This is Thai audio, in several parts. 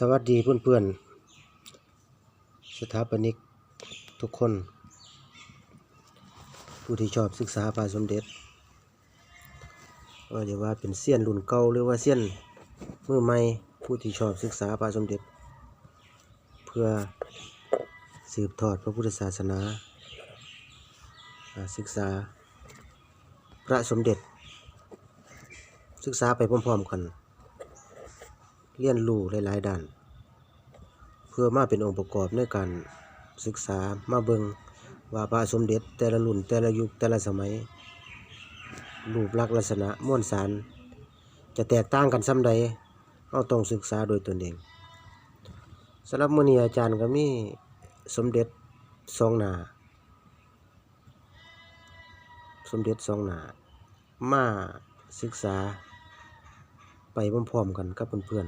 สวัสดีเพื่อนๆ สถาปนิกทุกคน ผู้ที่ชอบศึกษาพระสมเด็จว่าจะว่าเป็นเซียนรุ่นเก่าหรือว่าเซียนมือใหม่ผู้ที่ชอบศึกษาพระสมเด็จ เพื่อสืบทอดพระพุทธศาสนา ศึกษาพระสมเด็จ ศึกษาไปพร้อมๆกัน เรียนรู้หลายๆด้าน เพื่อมาเป็นองค์ประกอบในการศึกษามาเบิงว่าพระสมเด็จแต่ละรุ่นแต่ละยุคแต่ละสมัย รูปลักษณ์ลักษณะม้วนสาร จะแตกต่างกันซ้ำใดเราต้องศึกษาโดยตนเองสำหรับมือนี้อาจารย์ก็มีสมเด็จสองหนาสมเด็จสองหนามาศึกษา ไปพร้อมๆกันกับเพื่อน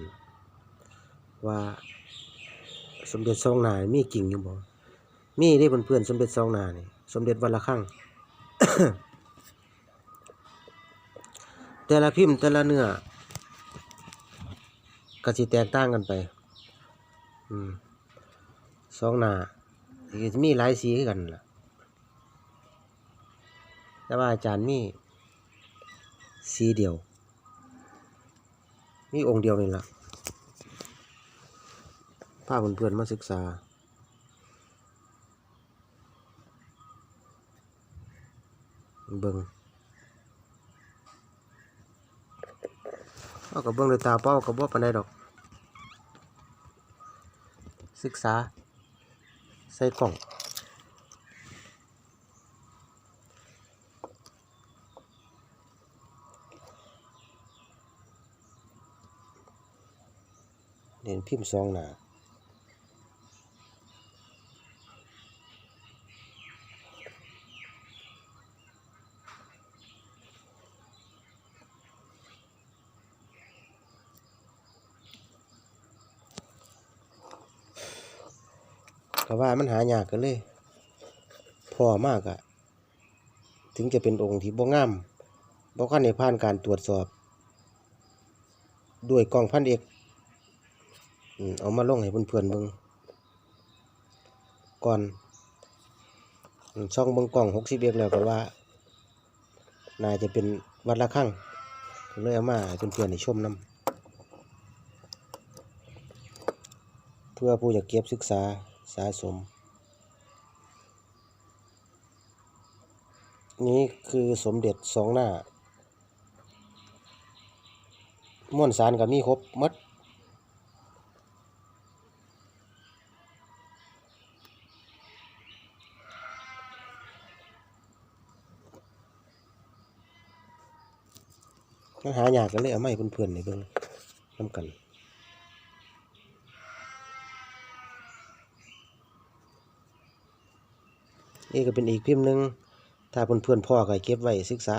ๆว่าสมเด็จสองนามีจริงอยู่บ่มีเด้เพื่อนๆสมเด็จสองนานี่สมเด็จวันละครั้งแต่ละพิมพ์แต่ละเนื้อก็สิแตกต่างกันไปอืมสองนามีหลายสีกันล่ะแต่ว่าอาจารย์มีสีเดียว มีองค์เดียวนี่ล่ะพาเพื่อนๆมาศึกษา เบิ่งเอากับเบิ่งด้วยตาเปล่ากับบ่ปานใดดอก ศึกษา ใส่กล่อง เด่นพิมพ์สองหนาก็ว่ามันหายากกันเลย พอมากอะถึงจะเป็นองค์ที่บ่งามบ่คันได้ผ่านการตรวจสอบ ด้วยกล้องพันเอก เอามาลงให้เพื่อนๆเบิ่งก่อนช่องเบิ่งกล้องหกสิบเอ็กแล้วก็ว่า น่าจะเป็นวัดละครั้งเลยเอามาให้เพื่อนๆได้ชมนํเพื่อผู้อยากเก็บศึกษาสะสม นี่คือสมเด็จสองหน้า ม้วนสารก็มีครบหมด มันหายากกันเลยเอาไม้เพื่อนๆในเบิ่งน้ำกันนี่ก็เป็นอีกพิมพ์หนึ่งถ้าเพื่อนๆพ่อก็ให้เก็บไว้ศึกษา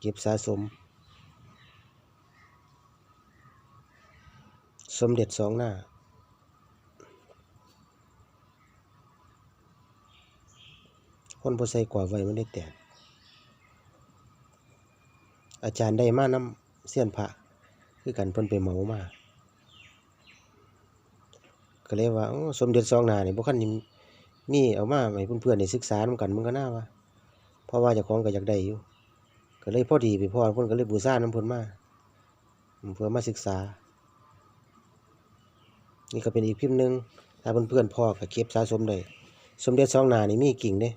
เก็บสะสม สมเด็จสองหน้าคนบ่ใส่กว่าไว้มันได้แตก อาจารย์ได้มาน้ำเสี้ยนพระคือกันเพิ่นไปเหมามาก็เลยว่าสมเด็จสองน้านี่ยบ่คันนี่มีเอามาให้เพื่อนๆได้ศึกษานำกันมันก็น่าว่าเพราะว่าเจ้าของก็อยากได้อยู่ก็เลยพอดีไปพ่อเพิ่นก็เลยบูชานำเพิ่นมาเพื่อมาศึกษา นี่ก็เป็นอีกพิมพ์หนึงถ้าเพื่อนๆพ่อก็เก็บสะสมได้สมเด็จสองนานี่มีกิ่งเด้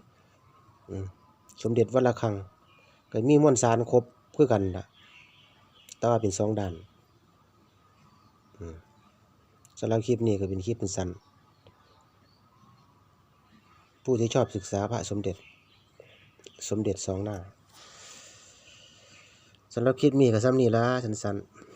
อืมสมเด็จวัดระฆังก็มีมวลสารครบ คือกันละแต่ว่าเป็นสองด้านอืมสำหรับคลิปนี้ก็เป็นคลิปสั้นผู้ที่ชอบศึกษาพระสมเด็จ สมเด็จสองหน้าสำหรับคลิปนี้ก็ซ้ำนี้ละสั้นๆ